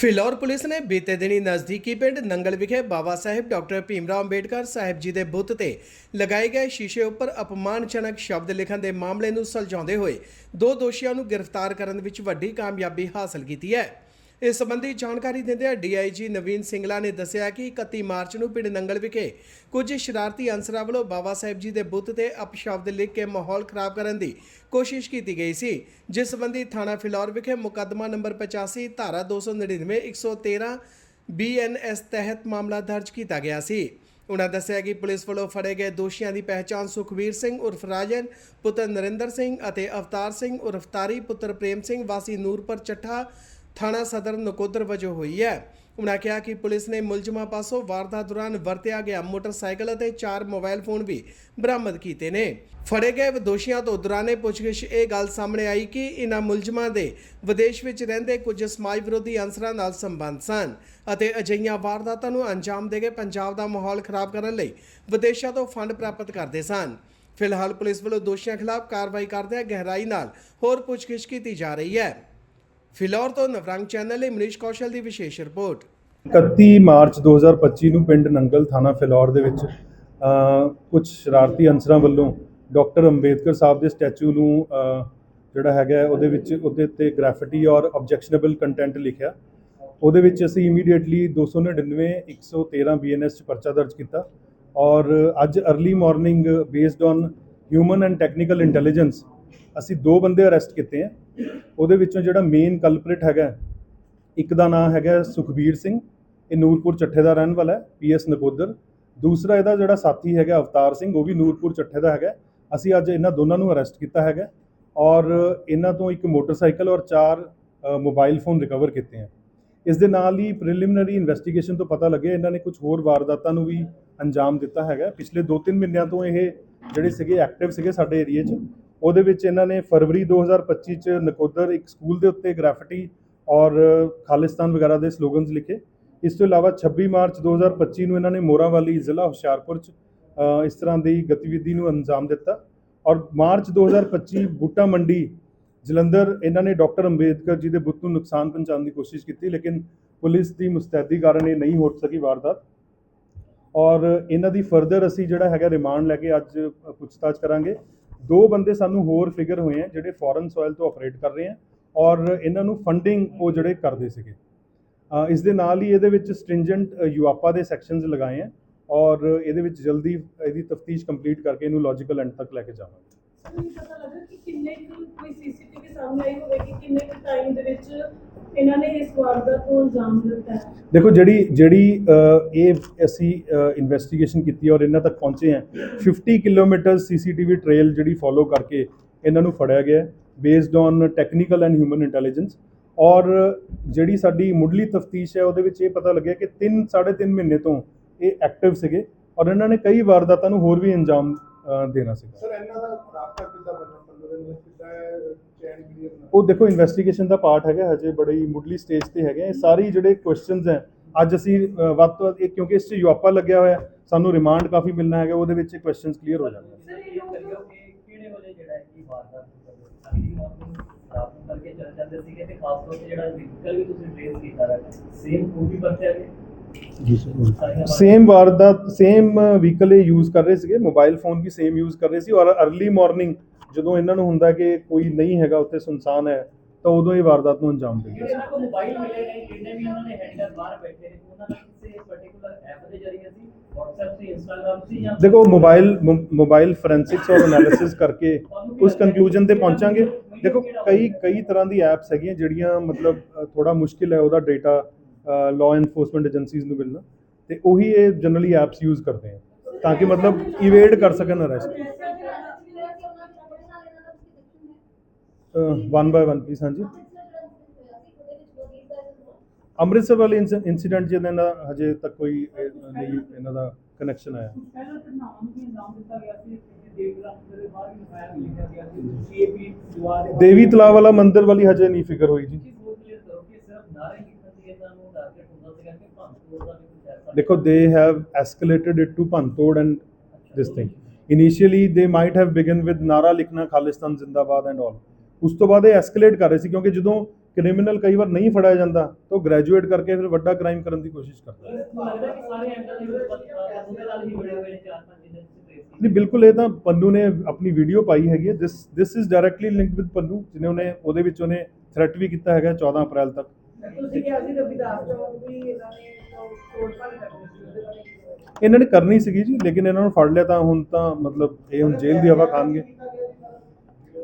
Phillaur police ਨੇ ਬੀਤੇ ਦਿਨੀ ਨਜ਼ਦੀਕੀ ਪਿੰਡ ਨੰਗਲ ਵਿਖੇ ਬਾਬਾ ਸਾਹਿਬ ਡਾਕਟਰ ਭੀਮਰਾਓ ਅੰਬੇਡਕਰ ਸਾਹਿਬ ਜੀ ਦੇ ਬੁੱਤ ਤੇ ਲਗਾਏ ਗਏ ਸ਼ੀਸ਼ੇ ਉੱਪਰ ਅਪਮਾਨਜਨਕ ਸ਼ਬਦ ਲਿਖਣ ਦੇ ਮਾਮਲੇ ਨੂੰ ਸੁਲਝਾਉਂਦੇ ਹੋਏ ਦੋ ਦੋਸ਼ੀਆਂ ਨੂੰ ਗ੍ਰਿਫਤਾਰ ਕਰਨ ਵਿੱਚ ਵੱਡੀ ਕਾਮਯਾਬੀ ਹਾਸਲ ਕੀਤੀ ਹੈ। ਇਸ ਸੰਬੰਧੀ ਜਾਣਕਾਰੀ ਦਿੰਦਿਆਂ ਡੀਆਈਜੀ ਨਵੀਨ ਸਿੰਗਲਾ ਨੇ ਦੱਸਿਆ ਕਿ 31 ਮਾਰਚ ਨੂੰ ਪਿੰਡ ਨੰਗਲ ਵਿਖੇ ਕੁਝ ਸ਼ਰਾਰਤੀ ਅਨਸਰਾਂ ਵੱਲੋਂ ਬਾਬਾ ਸਾਹਿਬ ਜੀ ਦੇ ਬੁੱਤ ਤੇ ਅਪਸ਼ਬਦ ਲਿਖ ਕੇ ਮਾਹੌਲ ਖਰਾਬ ਕਰਨ ਦੀ ਕੋਸ਼ਿਸ਼ ਕੀਤੀ ਗਈ ਸੀ। ਜਿਸ ਸੰਬੰਧੀ ਥਾਣਾ ਫਿਲੌਰ ਵਿਖੇ ਮੁਕੱਦਮਾ ਨੰਬਰ 85 ਧਾਰਾ 299 113 ਬੀਐਨਐਸ ਤਹਿਤ ਮਾਮਲਾ ਦਰਜ ਕੀਤਾ ਗਿਆ ਸੀ। ਉਨ੍ਹਾਂ ਦੱਸਿਆ ਕਿ ਪੁਲਿਸ ਵੱਲੋਂ ਫੜੇ ਗਏ ਦੋਸ਼ੀਆਂ ਦੀ ਪਹਿਚਾਣ ਸੁਖਵੀਰ ਸਿੰਘ ਉਰਫ ਰਾਜਨ, ਪੁੱਤਰ ਨਰਿੰਦਰ ਸਿੰਘ ਅਤੇ ਅਵਤਾਰ ਸਿੰਘ ਉਰਫ ਤਾਰੀ, ਪੁੱਤਰ ਪ੍ਰੇਮ ਸਿੰਘ ਵਾਸੀ ਨੂਰਪੁਰ ਚੱਠਾ ਥਾਣਾ ਸਦਰ ਨਕੋਦਰ ਵਜੋਂ ਹੋਈ ਹੈ। ਉਨ੍ਹਾਂ ਕਿਹਾ ਕਿ ਪੁਲਿਸ ਨੇ ਮੁਲਜ਼ਮਾਂ ਪਾਸੋਂ ਵਾਰਦਾਤ ਦੌਰਾਨ ਵਰਤਿਆ ਗਿਆ ਮੋਟਰਸਾਈਕਲ ਅਤੇ ਚਾਰ ਮੋਬਾਈਲ ਫੋਨ ਵੀ ਬਰਾਮਦ ਕੀਤੇ ਨੇ। ਫੜੇ ਗਏ ਦੋਸ਼ੀਆਂ ਤੋਂ ਦੌਰਾਨੇ ਪੁੱਛਗਿੱਛ ਇਹ ਗੱਲ ਸਾਹਮਣੇ ਆਈ ਕਿ ਇਨ੍ਹਾਂ ਮੁਲਜ਼ਮਾਂ ਦੇ ਵਿਦੇਸ਼ ਵਿੱਚ ਰਹਿੰਦੇ ਕੁਝ ਸਮਾਜ ਵਿਰੋਧੀ ਅੰਸਰਾਂ ਨਾਲ ਸੰਬੰਧ ਸਨ ਅਤੇ ਅਜਿਹੀਆਂ ਵਾਰਦਾਤਾਂ ਨੂੰ ਅੰਜਾਮ ਦੇ ਕੇ ਪੰਜਾਬ ਦਾ ਮਾਹੌਲ ਖਰਾਬ ਕਰਨ ਲਈ ਵਿਦੇਸ਼ਾਂ ਤੋਂ ਫੰਡ ਪ੍ਰਾਪਤ ਕਰਦੇ ਸਨ। ਫਿਲਹਾਲ ਪੁਲਿਸ ਵੱਲੋਂ ਦੋਸ਼ੀਆਂ ਖਿਲਾਫ ਕਾਰਵਾਈ ਕਰਦਿਆਂ ਗਹਿਰਾਈ ਨਾਲ ਹੋਰ ਪੁੱਛਗਿੱਛ ਕੀਤੀ ਜਾ ਰਹੀ ਹੈ। ਫਿਲੌਰ ਤੋਂ ਨਵਰੰਗ ਚੈਨਲ ਲਈ ਮਨੀਸ਼ ਕੌਸ਼ਲ ਦੀ ਵਿਸ਼ੇਸ਼ ਰਿਪੋਰਟ। 31 ਮਾਰਚ 2025 ਨੂੰ ਪਿੰਡ ਨੰਗਲ ਥਾਣਾ ਫਿਲੌਰ ਦੇ ਵਿੱਚ ਕੁਝ ਸ਼ਰਾਰਤੀ ਅਨਸਰਾਂ ਵੱਲੋਂ ਡਾਕਟਰ ਅੰਬੇਦਕਰ ਸਾਹਿਬ ਦੇ ਸਟੈਚੂ ਨੂੰ ਜਿਹੜਾ ਹੈਗਾ ਉਹਦੇ ਵਿੱਚ ਉਹਦੇ ਤੇ ਗ੍ਰੈਫਿਟੀ ਔਰ ਆਬਜੈਕਸ਼ਨੇਬਲ ਕੰਟੈਂਟ ਲਿਖਿਆ। ਉਹਦੇ ਵਿੱਚ ਅਸੀਂ ਇਮੀਡੀਏਟਲੀ 299 113 ਬੀਐਨਐਸ ਚ ਪਰਚਾ ਦਰਜ ਕੀਤਾ ਔਰ ਅੱਜ early morning based on human and technical intelligence ਅਸੀਂ ਦੋ ਬੰਦੇ ਅਰੈਸਟ ਕੀਤੇ ਹੈ ਉਹਦੇ ਵਿੱਚੋਂ ਜਿਹੜਾ ਮੇਨ ਕਲਪ੍ਰਿਟ ਹੈਗਾ, ਇੱਕ ਦਾ ਨਾਮ ਹੈਗਾ ਸੁਖਬੀਰ ਸਿੰਘ, ਇਹ ਨੂਰਪੁਰ ਚੱਠੇ ਦਾ ਰਹਿਣ ਵਾਲਾ ਹੈ ਪੀਐਸ ਨਕੋਦਰ। ਦੂਸਰਾ ਇਹਦਾ ਜਿਹੜਾ ਸਾਥੀ ਹੈਗਾ ਅਵਤਾਰ ਸਿੰਘ, ਉਹ ਵੀ ਨੂਰਪੁਰ ਚੱਠੇ ਦਾ ਹੈਗਾ ਅਸੀਂ ਅੱਜ ਇਹਨਾਂ ਦੋਨਾਂ ਨੂੰ ਅਰੈਸਟ ਕੀਤਾ ਹੈਗਾ ਔਰ ਇਹਨਾਂ ਤੋਂ ਇੱਕ ਮੋਟਰਸਾਈਕਲ ਔਰ ਚਾਰ ਮੋਬਾਈਲ ਫੋਨ ਰਿਕਵਰ ਕੀਤੇ ਹੈ ਇਸ ਦੇ ਨਾਲ ਹੀ ਪ੍ਰੀਲਿਮਿਨਰੀ ਇਨਵੈਸਟੀਗੇਸ਼ਨ ਤੋਂ ਪਤਾ ਲੱਗਿਆ, ਇਹਨਾਂ ਨੇ ਕੁਝ ਹੋਰ ਵਾਰਦਾਤਾਂ ਨੂੰ ਵੀ ਅੰਜਾਮ ਦਿੱਤਾ ਹੈਗਾ ਪਿਛਲੇ 2-3 ਮਹੀਨਿਆਂ ਤੋਂ ਇਹ ਜਿਹੜੇ ਸੀਗੇ ਐਕਟਿਵ ਸੀਗੇ ਸਾਡੇ ਏਰੀਆ 'ਚ ਉਹਦੇ ਵਿੱਚ ਇਹਨਾਂ ਨੇ ਫਰਵਰੀ 2025 ਚ ਨਕੋਦਰ ਇੱਕ ਸਕੂਲ ਦੇ ਉੱਤੇ ਗ੍ਰੈਫਿਟੀ ਔਰ ਖਾਲਿਸਤਾਨ ਵਗੈਰਾ ਦੇ ਸਲੋਗਨਸ ਲਿਖੇ। ਇਸ ਤੋਂ ਇਲਾਵਾ 26 ਮਾਰਚ 2025 ਨੂੰ ਇਹਨਾਂ ਨੇ ਮੋਰਾਵਾਲੀ ਜ਼ਿਲ੍ਹਾ ਹੁਸ਼ਿਆਰਪੁਰ ਚ ਇਸ ਤਰ੍ਹਾਂ ਦੀ ਗਤੀਵਿਧੀ ਨੂੰ ਅੰਜਾਮ ਦਿੱਤਾ। ਔਰ ਮਾਰਚ 2025 ਬੂਟਾ ਮੰਡੀ, ਜਲੰਧਰ ਇਹਨਾਂ ਨੇ ਡਾਕਟਰ ਅੰਬੇਦਕਰ ਜੀ ਦੇ ਬੁੱਤ ਨੂੰ ਨੁਕਸਾਨ ਪਹੁੰਚਾਉਣ ਦੀ ਕੋਸ਼ਿਸ਼ ਕੀਤੀ, ਲੇਕਿਨ ਪੁਲਿਸ ਦੀ ਮੁਸਤੈਦੀ ਕਾਰਨ ਇਹ ਨਹੀਂ ਹੋ ਸਕੀ ਵਾਰਦਾਤ। ਔਰ ਇਹਨਾਂ ਦੀ ਫਰਦਰ ਅਸੀਂ ਜਿਹੜਾ ਹੈਗਾ ਰਿਮਾਂਡ ਲੈ ਕੇ ਅੱਜ ਪੁੱਛਤਾਛ ਕਰਾਂਗੇ। ਦੋ ਬੰਦੇ ਸਾਨੂੰ ਹੋਰ ਫਿਗਰ ਹੋਏ ਆ ਜਿਹੜੇ ਫੋਰਨ ਸੋਇਲ ਤੋਂ ਆਪਰੇਟ ਕਰ ਰਹੇ ਆ ਔਰ ਇਹਨਾਂ ਨੂੰ ਫੰਡਿੰਗ ਉਹ ਜਿਹੜੇ ਕਰਦੇ ਸੀਗੇ। ਇਸ ਦੇ ਨਾਲ ਹੀ ਇਹਦੇ ਵਿੱਚ ਸਟ੍ਰਿੰਜੈਂਟ ਯੂਆਪਾ ਦੇ ਸੈਕਸ਼ਨਸ ਲਗਾਏ ਆ ਔਰ ਇਹਦੇ ਵਿੱਚ ਜਲਦੀ ਇਹਦੀ ਤਫਤੀਸ਼ ਕੰਪਲੀਟ ਕਰਕੇ ਇਹਨੂੰ ਲੌਜੀਕਲ ਐਂਡ ਤੱਕ ਲੈ ਕੇ ਜਾਵਾਂਗੇ। ਸਾਨੂੰ ਪਤਾ ਲੱਗਾ ਕਿ ਕਿੰਨੇ ਕੋਈ ਸੀਸੀਟੀਵੀ ਸਾਹਮਣੇ ਆਈ ਹੋਵੇ ਕਿੰਨੇ ਟਾਈਮ ਦੇ ਵਿੱਚ ਇਹਨਾਂ ਨੇ ਇਸ ਵਾਰਦਾਤ ਨੂੰ ਅੰਜਾਮ ਦਿੱਤਾ ਹੈ। ਦੇਖੋ ਜਿਹੜੀ ਜਿਹੜੀ ਅ, ਇਹ ਅਸੀਂ ਇਨਵੈਸਟੀਗੇਸ਼ਨ ਕੀਤੀ ਔਰ ਇਹਨਾਂ ਤੱਕ ਪਹੁੰਚੇ ਆ 50 ਕਿਲੋਮੀਟਰ ਸੀਸੀਟੀਵੀ ਟ੍ਰੇਲ ਜਿਹੜੀ ਫੋਲੋ ਕਰਕੇ ਇਹਨਾਂ ਨੂੰ ਫੜਿਆ ਗਿਆ based on technical and human intelligence ਔਰ ਜਿਹੜੀ ਸਾਡੀ ਮੁੱਢਲੀ ਤਫਤੀਸ਼ ਹੈ ਉਹਦੇ ਵਿੱਚ ਇਹ ਪਤਾ ਲੱਗਿਆ ਕਿ 3 3.5 ਮਹੀਨੇ ਤੋਂ ਇਹ ਐਕਟਿਵ ਸੀਗੇ ਔਰ ਇਹਨਾਂ ਨੇ ਕਈ ਵਾਰਦਾਤਾਂ ਨੂੰ ਹੋਰ ਵੀ ਅੰਜਾਮ ਅ, ਦੇਣਾ ਸੀਗਾ। ਸਰ ਇਹਨਾਂ ਦਾ ਰਾਬਤਾ ਕਿੱਦਾਂ ਬਣਨਾ ਪੰਦਰਾਂ ਦਿਨ ਕਿੱਦਾਂ ਉਹ ਦੇਖੋ ਇਨਵੈਸਟੀਗੇਸ਼ਨ ਦਾ ਪਾਰਟ ਹੈਗਾ ਹਜੇ ਬੜੀ ਮੁੱਢਲੀ ਸਟੇਜ ਤੇ ਹੈਗੇ ਇਹ ਸਾਰੀ ਜਿਹੜੇ ਕੁਐਸਚਨਸ ਹੈ ਅੱਜ ਅਸੀਂ ਵੱਧ ਤੋਂ ਵੱਧ ਕਿਉਂਕਿ ਇਸ 'ਚ ਯੂਆਪਾ ਲੱਗਿਆ ਹੋਇਆ ਸਾਨੂੰ ਰਿਮਾਂਡ ਕਾਫੀ ਮਿਲਣਾ ਹੈਗਾ ਉਹਦੇ ਵਿੱਚ ਕੁਐਸਚਨਸ ਕਲੀਅਰ ਹੋ ਜਾਣਗੇ। ਸਰ ਇਹ ਲੋਕ ਕਰਿਓ ਕਿ ਕਿਹੜੇ ਵੇਲੇ ਜਿਹੜਾ ਹੈ ਕਿ ਵਾਰਦਾਤ ਅਗਲੀ ਮਾਰਨਿੰਗ ਰਾਤ ਨੂੰ ਕਰਕੇ ਚੱਲ ਜਾਂਦੇ ਸੀਗੇ ਤੇ ਖਾਸ ਤੌਰ ਤੇ ਜਿਹੜਾ ਵਹੀਕਲ ਵੀ ਤੁਸੀਂ ਟ੍ਰੇਸ ਕੀਤਾ ਹੈ ਸੇਮ ਉਹ ਵੀ ਵਰਤਿਆ ਗਿਆ? ਜੀ ਸਰ ਸੇਮ ਵਾਰਦਾਤ ਸੇਮ ਵਹੀਕਲ ਇਹ ਯੂਜ਼ ਕਰ ਰਹੇ ਸੀਗੇ ਮੋਬਾਈਲ ਫੋਨ ਵੀ ਸੇਮ ਯੂਜ਼ ਕਰ ਰਹੇ ਸੀ ਔਰ अर्ਲੀ ਮਾਰਨਿੰਗ ਜਦੋਂ ਇਹਨਾਂ ਨੂੰ ਹੁੰਦਾ ਕਿ ਕੋਈ ਨਹੀਂ ਹੈਗਾ ਉੱਥੇ ਸੁਨਸਾਨ ਹੈ ਤਾਂ ਉਦੋਂ ਇਹ ਵਾਰਦਾਤ ਨੂੰ ਅੰਜਾਮ ਦਿੰਦੇ ਸੀ ਇਹਨਾਂ ਕੋਲ ਮੋਬਾਈਲ ਮਿਲੇ ਨੇ ਜਿੰਨੇ ਵੀ ਉਹਨਾਂ ਨੇ ਹੈਂਡਲ ਬਾਹਰ ਬੈਠੇ ਨੇ ਉਹਨਾਂ ਦਾ ਕਿਸੇ ਪਾਰਟਿਕੂਲਰ ਐਪ ਦੇ ਜ਼ਰੀਏ ਸੀ WhatsApp ਸੀ Instagram ਸੀ ਜਾਂ ਦੇਖੋ ਮੋਬਾਈਲ ਮੋਬਾਈਲ ਫੋਰੈਂਸਿਕਸ ਔਰ ਐਨਾਲਿਸਿਸ ਕਰਕੇ ਉਸ ਕੰਕਲੂਜਨ ਤੇ ਪਹੁੰਚਾਂਗੇ। ਦੇਖੋ ਕਈ ਕਈ ਤਰ੍ਹਾਂ ਦੀ ਐਪਸ ਹੈਗੀਆਂ ਜਿਹੜੀਆਂ ਮਤਲਬ ਥੋੜਾ ਮੁਸ਼ਕਿਲ ਹੈ ਉਹਦਾ ਡਾਟਾ ਲਾਅ ਐਨਫੋਰਸਮੈਂਟ ਏਜੰਸੀਜ਼ ਨੂੰ ਮਿਲਣਾ। ਤੇ ਉਹੀ ਇਹ ਜਨਰਲੀ ਐਪਸ ਯੂਜ਼ ਕਰਦੇ ਆ ਤਾਂ ਕਿ ਮਤਲਬ ਇਵੇਡ ਕਰ ਸਕਣ arrest one by one please ਹਾਂਜੀ। ਅੰਮ੍ਰਿਤਸਰ ਵਾਲੇ ਇਨਸੀਡੈਂਟ ਜਿਹਨਾਂ ਦਾ ਹਜੇ ਤੱਕ ਕੋਈ ਨਹੀਂ ਇਹਨਾਂ ਦਾ ਕਨੈਕਸ਼ਨ ਆਇਆ। ਦੇਵੀ ਤਲਾਬ ਵਾਲਾ ਮੰਦਿਰ ਵਾਲੀ ਹਜੇ ਨਹੀਂ ਫਿਕਰ ਹੋਈ ਜੀ। ਦੇਖੋ they have escalated it to ਭੰਤੋੜ and this thing initially they might have begun with ਨਾਰਾ ਲਿਖਣਾ ਖਾਲਿਸਤਾਨ ਜ਼ਿੰਦਾਬਾਦ ਐਂਡ ਆਲ ਉਸ ਤੋਂ ਬਾਅਦ ਇਹ ਐਸਕੇਲੇਟ ਕਰ ਰਹੇ ਸੀ ਕਿਉਂਕਿ ਜਦੋਂ ਕ੍ਰਿਮੀਨਲ ਕਈ ਵਾਰ ਨਹੀਂ ਫੜਿਆ ਜਾਂਦਾ ਤਾਂ ਉਹ ਗ੍ਰੈਜੂਏਟ ਕਰਕੇ ਫਿਰ ਵੱਡਾ ਕ੍ਰਾਈਮ ਕਰਨ ਦੀ ਕੋਸ਼ਿਸ਼ ਕਰਦਾ ਨਹੀਂ ਬਿਲਕੁਲ ਇਹ ਤਾਂ ਪੰਨੂ ਨੇ ਆਪਣੀ ਵੀਡੀਓ ਪਾਈ ਹੈਗੀ ਹੈ। This this is directly linked with Pannu ਜਿਹਨੇ ਉਹਨੇ ਉਹਦੇ ਵਿੱਚ ਉਹਨੇ ਥ੍ਰੈਟ ਵੀ ਕੀਤਾ ਹੈਗਾ 14 ਅਪ੍ਰੈਲ ਤੱਕ। ਤੁਸੀਂ ਕਿਹਾ ਸੀ ਰਵਿਦਾਸ ਚੌਂਕ ਵੀ ਇਹਨਾਂ ਨੇ ਕਰਨੀ ਸੀ? ਇਹਨਾਂ ਨੇ ਕਰਨੀ ਸੀਗੀ ਜੀ ਲੇਕਿਨ ਇਹਨਾਂ ਨੂੰ ਫੜ ਲਿਆ ਤਾਂ ਹੁਣ ਤਾਂ ਮਤਲਬ ਇਹ ਹੁਣ ਜੇਲ੍ਹ ਦੀ ਹਵਾ ਖਾਣਗੇ।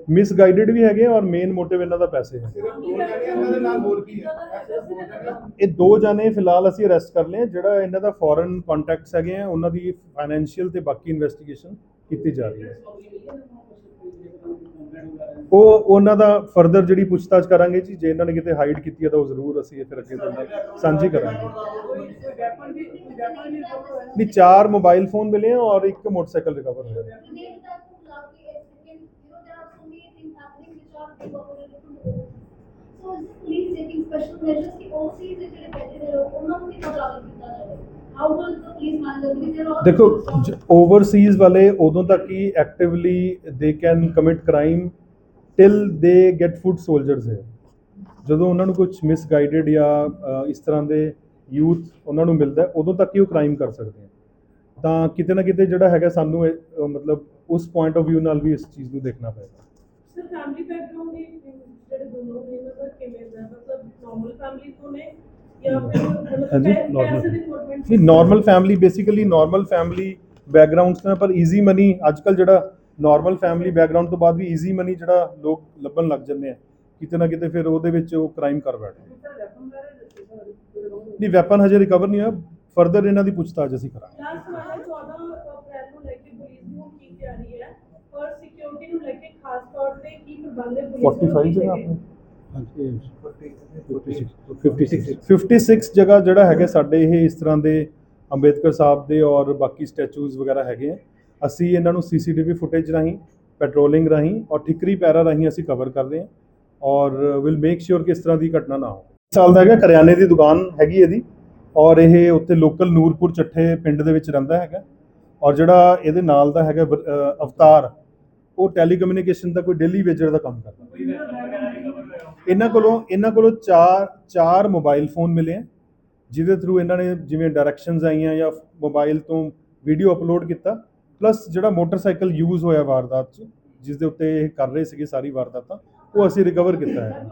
ਮਿਸਗਾਈਡਡ ਵੀ ਹੈਗੇ ਔਰ ਮੇਨ ਮੋਟਿਵ ਇਹਨਾਂ ਦਾ ਪੈਸੇ ਹੈ। ਸਿਰਫ ਦੋ ਜਣੇ ਇਹਨਾਂ ਦੇ ਨਾਲ ਹੋਰ ਕੀ ਹੈ ਐਸੇ ਦੋ ਜਣੇ ਇਹ ਦੋ ਜਾਣੇ ਫਿਲਹਾਲ ਅਸੀਂ ਅਰੈਸਟ ਕਰ ਲਏ। ਜਿਹੜਾ ਇਹਨਾਂ ਦਾ ਫੋਰਨ ਕੰਟੈਕਟਸ ਹੈਗੇ ਆ ਉਹਨਾਂ ਦੀ ਫਾਈਨੈਂਸ਼ੀਅਲ ਤੇ ਬਾਕੀ ਇਨਵੈਸਟੀਗੇਸ਼ਨ ਕੀਤੀ ਜਾ ਰਹੀ ਹੈ। ਉਹ ਉਹਨਾਂ ਦਾ ਫਰਦਰ ਜਿਹੜੀ ਪੁੱਛਤਾਛ ਕਰਾਂਗੇ ਜੀ ਜੇ ਇਹਨਾਂ ਨੇ ਕਿਤੇ ਹਾਈਡ ਕੀਤੀ ਹੈ ਤਾਂ ਉਹ ਜ਼ਰੂਰ ਅਸੀਂ ਇਹ ਫਿਰ ਅੱਗੇ ਤੋਂ ਸਾਂਝੀ ਕਰਾਂਗੇ। ਵੀ ਚਾਰ ਮੋਬਾਈਲ ਫੋਨ ਮਿਲੇ ਆ ਔਰ ਇੱਕ ਮੋਟਰਸਾਈਕਲ ਰਿਕਵਰ ਹੋਇਆ। Happening which are incorporated to the So is the police taking ਕਿ overseas ਦੇ ਜਿਹੜੇ ਬੈਠੇ ਦੇ ਲੋਕ ਉਹਨਾਂ ਨੂੰ ਕਿੱਦਾਂ ਜਾਗਰੂਕ ਕੀਤਾ ਜਾਵੇ? ਦੇਖੋ ਓਵਰਸੀਜ਼ ਵਾਲੇ ਉਦੋਂ ਤੱਕ ਹੀ actively they can commit crime till they get foot soldiers ਹੈ ਜਦੋਂ ਉਹਨਾਂ ਨੂੰ ਕੁਝ ਮਿਸਗਾਈਡਡ ਜਾਂ ਇਸ ਤਰ੍ਹਾਂ ਦੇ ਯੂਥ ਉਹਨਾਂ ਨੂੰ ਮਿਲਦਾ ਉਦੋਂ ਤੱਕ ਹੀ ਉਹ ਕ੍ਰਾਈਮ ਕਰ ਸਕਦੇ ਹੈ ਤਾਂ ਕਿਤੇ ਨਾ ਕਿਤੇ ਜਿਹੜਾ ਹੈਗਾ ਸਾਨੂੰ ਮਤਲਬ ਉਸ ਪੁਆਇੰਟ ਆਫ View ਨਾਲ ਵੀ ਇਸ ਚੀਜ਼ ਨੂੰ ਦੇਖਣਾ ਪਏਗਾ ਸਰ ਫੈਮਿਲੀ ਬੈਕਗ੍ਰਾਉਂਡ ਦੇ ਜਿਹੜੇ ਦੋਨੋਂ ਨੇ ਇਹਨਾਂ ਦਾ ਕਿਵੇਂ ਦਾ? ਮਤਲਬ ਨਾਰਮਲ ਫੈਮਿਲੀ ਤੋਂ ਨੇ ਜਾਂ ਫਿਰ ਮਤਲਬ ਹਾਂਜੀ, ਪੈ- normal। ਪੈਸੇ ਦੀ ਇਨਵੋਲਵਮੈਂਟ ਨਹੀਂ normal family basically normal family backgrounds ਤੋਂ ਹੈ, ਪਰ ਈਜ਼ੀ ਮਨੀ ਅੱਜ ਕੱਲ ਜਿਹੜਾ ਨਾਰਮਲ ਫੈਮਿਲੀ ਬੈਕਗ੍ਰਾਉਂਡ ਤੋਂ ਬਾਅਦ ਵੀ ਈਜ਼ੀ ਮਨੀ ਜਿਹੜਾ ਲੋਕ ਲੱਭਣ ਲੱਗ ਜਾਂਦੇ ਆ। ਕਿਤੇ ਨਾ ਕਿਤੇ ਫਿਰ ਉਹਦੇ ਵਿੱਚ ਉਹ ਕ੍ਰਾਈਮ ਕਰ ਬੈਠਦੇ ਨਹੀਂ। ਵੈਪਨ ਹਜੇ ਰਿਕਵਰ ਨਹੀਂ ਹੋਇਆ। ਫਰਦਰ ਇਹਨਾਂ ਦੀ ਪੁੱਛਤਾਛ ਅਸੀਂ ਕਰਾਂਗੇ। ਲਾਸਟ ਹੈ 14 ਅਪ੍ਰੈਲ ਨੂੰ ਲੈ ਕੇ ਪੁਲਿਸ ਦੀ ਹੁਣ ਕੀ ਤਿਆਰੀ ਹੈ ਔਰ ਸਿਕਿਉਰਿਟੀ ਨੂੰ ਲੈ ਕੇ ਖਾਸ ਤੌਰ ਤੇ ਕੀ ਪ੍ਰਬੰਧ ਹੈ ਪੁਲਿਸ 45 ਵੱਲੋਂ ਜਗ੍ਹਾ ਗਏ? ਆਪਣੇ 56 ਜਗ੍ਹਾ ਜਿਹੜਾ ਹੈਗਾ ਸਾਡੇ ਇਹ ਇਸ ਤਰ੍ਹਾਂ ਦੇ ਅੰਬੇਦਕਰ ਸਾਹਿਬ ਦੇ ਔਰ ਬਾਕੀ ਸਟੈਚੂਜ਼ ਵਗੈਰਾ ਹੈਗੇ ਆ। ਅਸੀਂ ਇਹਨਾਂ ਨੂੰ ਸੀਸੀਟੀਵੀ ਫੁਟੇਜ ਰਾਹੀਂ ਪੈਟਰੋਲਿੰਗ ਰਾਹੀਂ ਔਰ ਠਿਕਰੀ ਪੈਰਾ ਰਾਹੀਂ ਅਸੀਂ ਕਵਰ ਕਰ ਰਹੇ ਹਾਂ ਔਰ ਵਿਲ ਮੇਕ ਸ਼ੋਰ ਕਿ ਇਸ ਤਰ੍ਹਾਂ ਦੀ ਘਟਨਾ ਨਾ ਹੋਵੇ। ਸਾਲ ਦਾ ਹੈਗਾ ਕਰਿਆਨੇ ਦੀ ਦੁਕਾਨ ਹੈਗੀ ਇਹਦੀ ਔਰ ਇਹ ਉੱਥੇ ਲੋਕਲ ਨੂਰਪੁਰ ਚੱਠੇ ਪਿੰਡ ਦੇ ਵਿੱਚ ਰਹਿੰਦਾ ਹੈਗਾ ਔਰ ਜਿਹੜਾ ਇਹਦੇ ਨਾਲ ਦਾ ਹੈਗਾ ਅਵਤਾਰ ਉਹ ਟੈਲੀਕਮਿਊਨੀਕੇਸ਼ਨ ਦਾ ਕੋਈ ਡੇਲੀ ਵੇਜਰ ਦਾ ਕੰਮ ਕਰਦਾ। ਇਹਨਾਂ ਕੋਲੋਂ ਇਹਨਾਂ ਕੋਲੋਂ ਚਾਰ ਚਾਰ ਮੋਬਾਈਲ ਫੋਨ ਮਿਲੇ ਆ, ਜਿਹਦੇ ਥਰੂ ਇਹਨਾਂ ਨੇ ਜਿਵੇਂ ਡਾਇਰੈਕਸ਼ਨਸ ਆਈਆਂ ਜਾਂ ਮੋਬਾਈਲ ਤੋਂ ਵੀਡੀਓ ਅਪਲੋਡ ਕੀਤਾ ਪਲੱਸ ਜਿਹੜਾ ਮੋਟਰਸਾਈਕਲ ਯੂਜ਼ ਹੋਇਆ ਵਾਰਦਾਤ 'ਚ ਜਿਸ ਦੇ ਉੱਤੇ ਇਹ ਕਰ ਰਹੇ ਸੀਗੇ ਸਾਰੀ ਵਾਰਦਾਤਾਂ, ਉਹ ਅਸੀਂ ਰਿਕਵਰ ਕੀਤਾ ਹੈ।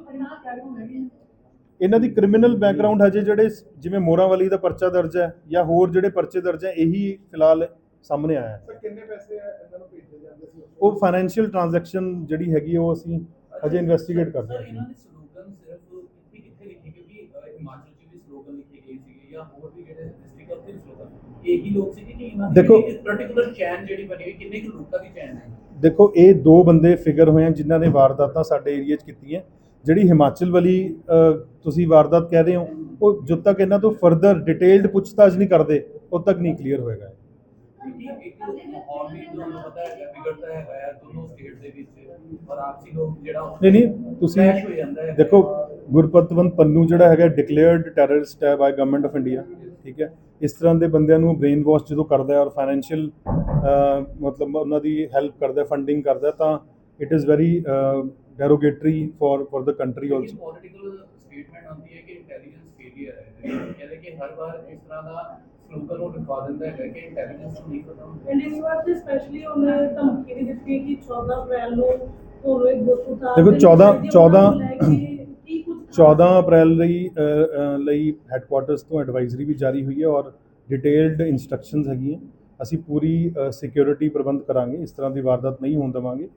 ਇਹਨਾਂ ਦੀ ਕ੍ਰਿਮੀਨਲ ਬੈਕਗ੍ਰਾਉਂਡ ਹਜੇ ਜਿਹੜੇ ਜਿਵੇਂ ਮੋਰਾਵਾਲੀ ਦਾ ਪਰਚਾ ਦਰਜ ਹੈ ਜਾਂ ਹੋਰ ਜਿਹੜੇ ਪਰਚੇ ਦਰਜ ਹੈ, ਇਹੀ ਫਿਲਹਾਲ ਸਾਹਮਣੇ ਆਇਆ ਹੈ। ਸਰ ਕਿੰਨੇ ਪੈਸੇ ਇਹਨਾਂ ਨੂੰ ਭੇਜੇ ਜਾਂਦੇ ਸੀ ਉਹ ਫਾਈਨੈਂਸ਼ੀਅਲ ਟ੍ਰਾਂਜੈਕਸ਼ਨ ਜਿਹੜੀ ਹੈਗੀ ਉਹ ਅਸੀਂ ਹਜੇ ਇਨਵੈਸਟੀਗੇਟ ਕਰ ਰਹੇ ਸਰ ਹਾਂ ਇਹਨਾਂ ਦੇ ਸਲੋਗਨ ਸਿਰਫ ਇੱਥੇ ਕਿੱਥੇ ਲਿਖੇ ਕਿਉਂਕਿ ਅਹ, ਹਿਮਾਚਲ 'ਚ ਵੀ ਸਲੋਗਨ ਲਿਖੇ ਗਏ ਸੀਗੇ ਜਾਂ ਹੋਰ ਵੀ ਜਿਹੜੇ ਡਿਸਟ੍ਰਿਕਟ ਉੱਥੇ ਵੀ ਸਲੋਗਨ ਇਹੀ ਲੋਕ ਸੀਗੇ ਕਿ ਇਹਨਾਂ ਦੇਖੋ- ਦੀ ਪਰਟੀਕੁਲਰ ਚੈਨ ਜਿਹੜੀ ਬਣੀ ਹੋਈ ਕਿੰਨੇ ਕੁ ਲੋਕਾਂ ਦੀ ਚੈਨ ਹੈ? ਦੇਖੋ ਇਹ ਦੋ ਬੰਦੇ ਫਿਗਰ ਹੋਏ ਆ ਜਿਨ੍ਹਾਂ ਨੇ ਵਾਰਦਾਤਾਂ ਸਾਡੇ ਏਰੀਆ 'ਚ ਕੀਤੀਆਂ। ਜਿਹੜੀ ਹਿਮਾਚਲ ਵਾਲੀ ਤੁਸੀਂ ਵਾਰਦਾਤ ਕਹਿ ਰਹੇ ਹੋ ਉਹ ਜਦ ਤੱਕ ਇਹਨਾਂ ਤੋਂ ਫਰਦਰ ਡਿਟੇਲਡ ਪੁੱਛਤਾਛ ਨਹੀਂ ਕਰਦੇ ਉਦ ਤੱਕ ਨਹੀਂ ਕਲੀਅਰ ਹੋਏਗਾ ਨਹੀਂ ਨਹੀਂ ਤੁਸੀਂ ਦੇਖੋ ਗੁਰਪਤਵੰਤ ਪੰਨੂ ਜਿਹੜਾ ਹੈਗਾ ਡਿਕਲੇਅਰਡ ਟੈਰਰਿਸਟ ਹੈ ਬਾਈ ਗਵਰਨਮੈਂਟ ਆਫ ਇੰਡੀਆ ਠੀਕ ਹੈ? ਇਸ ਤਰ੍ਹਾਂ ਦੇ ਬੰਦਿਆਂ ਨੂੰ ਬ੍ਰੇਨ ਵਾਸ਼ ਜਦੋਂ ਕਰਦਾ ਹੈ ਔਰ ਫਾਈਨੈਂਸ਼ੀਅਲ ਮਤਲਬ ਉਹਨਾਂ ਦੀ ਹੈਲਪ ਕਰਦਾ ਫੰਡਿੰਗ ਕਰਦਾ ਤਾਂ it is very derogatory for for the country also political statement ਆਉਂਦੀ ਹੈ ਕਿ ਇੰਟੈਲੀਜੈਂਸ ਫੇਲੀਅਰ ਹੈ। ਕਿ ਹਰ ਵਾਰ ਇਸ ਤਰ੍ਹਾਂ ਦਾ ਸਲੋਗਨ ਉਹ ਲਿਖਵਾ ਦਿੰਦਾ ਹੈਗਾ ਕਿ ਇੰਟੈਲੀਜੈਂਸ ਨੂੰ ਨਹੀਂ ਪਤਾ ਹੁੰਦਾ। ਐਂਡ ਇਸ ਵਾਰ ਤੇ ਸਪੈਸ਼ਲੀ ਉਹਨੇ ਧਮਕੀ ਵੀ ਦਿੱਤੀ ਕਿ 14 ਅਪ੍ਰੈਲ ਨੂੰ ਤੁਹਾਨੂੰ ਇੱਕ ਉਤਾਰ ਦੇਖੋ, ਦੇਣੀ 14 ਚਾਹੀਦੀ ਹੈ, ਉਹਨਾਂ ਨੂੰ ਲੈ ਕੇ ਕੀ ਕੁਝ ਖਾਸ 14 ਅਪ੍ਰੈਲ ਲਈ ਲਈ ਹੈੱਡਕੁਆਟਰਸ ਤੋਂ ਐਡਵਾਈਜ਼ਰੀ ਵੀ ਜਾਰੀ ਹੋਈ ਹੈ ਔਰ ਡਿਟੇਲਡ ਇਨਸਟਰਕਸ਼ਨਸ ਹੈਗੀਆਂ। ਅਸੀਂ ਪੂਰੀ ਸਿਕਿਉਰਿਟੀ ਪ੍ਰਬੰਧ ਕਰਾਂਗੇ ਇਸ ਤਰ੍ਹਾਂ ਦੀ ਵਾਰਦਾਤ ਨਹੀਂ ਹੋਣ ਦੇਵਾਂਗੇ।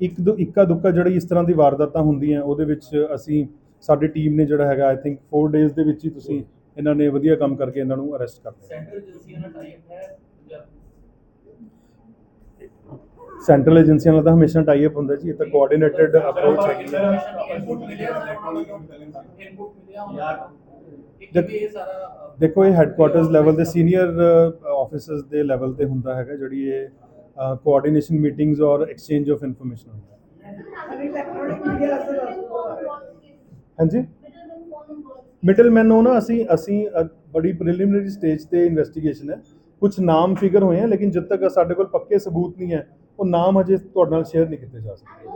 ਇੱਕ ਦੋ ਇੱਕਾ ਦੁੱਕਾ ਜਿਹੜੀ ਇਸ ਤਰ੍ਹਾਂ ਦੀ ਵਾਰਦਾਤਾਂ ਹੁੰਦੀਆਂ ਉਹਦੇ ਵਿੱਚ ਅਸੀਂ ਸਾਡੀ ਟੀਮ ਨੇ ਜਿਹੜਾ ਹੈਗਾ ਆਈ ਥਿੰਕ 4 ਡੇਜ਼ ਦੇ ਵਿੱਚ ਹੀ ਤੁਸੀਂ ਇਹਨਾਂ ਨੇ ਵਧੀਆ ਕੰਮ ਕਰਕੇ ਇਹਨਾਂ ਨੂੰ ਅਰੈਸਟ ਕਰ ਲਿਆ। ਸੈਂਟਰਲ ਏਜੰਸੀਆਂ ਨਾਲ ਟਾਈ ਅਪ ਹੈ ਜਾਂ ਸੈਂਟਰਲ ਏਜੰਸੀਆਂ ਨਾਲ ਤਾਂ ਹਮੇਸ਼ਾ ਟਾਈ ਅਪ ਹੁੰਦਾ ਜੀ ਇਹ ਤਾਂ ਕੋਆਰਡੀਨੇਟਡ ਅਪਰੋਚ ਹੈ ਦੇਖੋ ਇਹ ਹੈੱਡਕੁਆਟਰਸ ਲੈਵਲ ਦੇ ਸੀਨੀਅਰ ਆਫਿਸਰਸ ਦੇ ਲੈਵਲ ਤੇ ਹੁੰਦਾ ਹੈਗਾ ਜਿਹੜੀ ਇਹ ਕੋਆਰਡੀਨੇਸ਼ਨ ਮੀਟਿੰਗਸ ਔਰ ਐਕਸਚੇਂਜ ਆਫ ਇਨਫੋਰਮੇਸ਼ਨ ਹੁੰਦਾ। ਹਾਂਜੀ? ਮਿਡਲਮੈਨ ਨੂੰ ਨਾ ਅਸੀਂ ਅਸੀਂ ਬੜੀ ਪ੍ਰੀਲਿਮਿਨਰੀ ਸਟੇਜ ਤੇ ਇਨਵੈਸਟੀਗੇਸ਼ਨ ਹੈ। ਕੁਝ ਨਾਮ ਫਿਗਰ ਹੋਏ ਆ, ਲੇਕਿਨ ਜਦ ਤੱਕ ਸਾਡੇ ਕੋਲ ਪੱਕੇ ਸਬੂਤ ਨਹੀਂ ਹੈ, ਉਹ ਨਾਮ ਹਜੇ ਤੁਹਾਡੇ ਨਾਲ ਸ਼ੇਅਰ ਨਹੀਂ ਕੀਤੇ ਜਾ ਸਕਦੇ।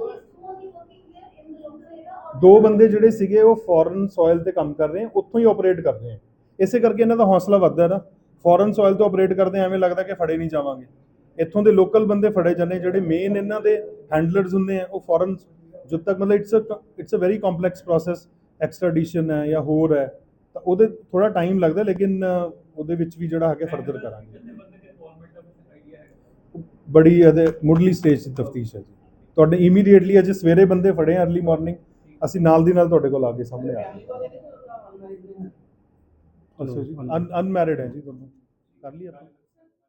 ਦੋ ਬੰਦੇ ਜਿਹੜੇ ਸੀਗੇ, ਉਹ ਫੋਰਨ ਸੋਇਲ ਤੇ ਕੰਮ ਕਰ ਰਹੇ ਆ, ਉੱਥੋਂ ਹੀ ਆਪਰੇਟ ਕਰ ਰਹੇ ਆ। ਇਸੇ ਕਰਕੇ ਇਹਨਾਂ ਦਾ ਹੌਸਲਾ ਵੱਧਦਾ ਨਾ। ਫੋਰਨ ਸੋਇਲ ਤੋਂ ਆਪਰੇਟ ਕਰਦੇ ਐਵੇਂ ਲੱਗਦਾ ਕਿ ਫੜੇ ਨਹੀਂ ਜਾਵਾਂਗੇ। ਇੱਥੋਂ ਦੇ ਲੋਕਲ ਬੰਦੇ ਫੜੇ ਜਾਂਦੇ ਜਿਹੜੇ ਮੇਨ ਇਹਨਾਂ ਦੇ ਹੈਂਡਲਰਸ ਹੁੰਦੇ ਆ, ਉਹ ਫੋਰਨ ਜਦ ਤੱਕ ਮਤਲਬ it's uh it's a very complex process extradition ਹੈ ਜਾਂ ਹੋਰ ਹੈ ਤਾਂ ਉਹਦੇ ਥੋੜਾ ਟਾਈਮ ਲੱਗਦਾ ਲੇਕਿਨ ਉਹਦੇ ਵਿੱਚ ਵੀ ਜਿਹੜਾ ਹੈਗਾ ਫਰਦਰ ਕਰਾਂਗੇ। ਬੜੀ ਇਹਦੇ ਮੁੱਢਲੀ ਸਟੇਜ ਦੀ ਤਫਤੀਸ਼ ਹੈ ਜੀ। ਤੁਹਾਡੇ ਇਮੀਡੀਏਟਲੀ ਅਜੇ ਸਵੇਰੇ ਬੰਦੇ ਫੜੇ ਆ ਅਰਲੀ ਮਾਰਨਿੰਗ ਅਸੀਂ ਨਾਲ ਦੀ ਨਾਲ ਤੁਹਾਡੇ ਕੋਲ ਆ ਕੇ ਸਾਹਮਣੇ ਆ ਗਏ। ਅਨਮੈਰਿਡ ਹੈ ਜੀ ਦੋਨੋਂ। ਕਰ ਲਈ ਆਪਾਂ।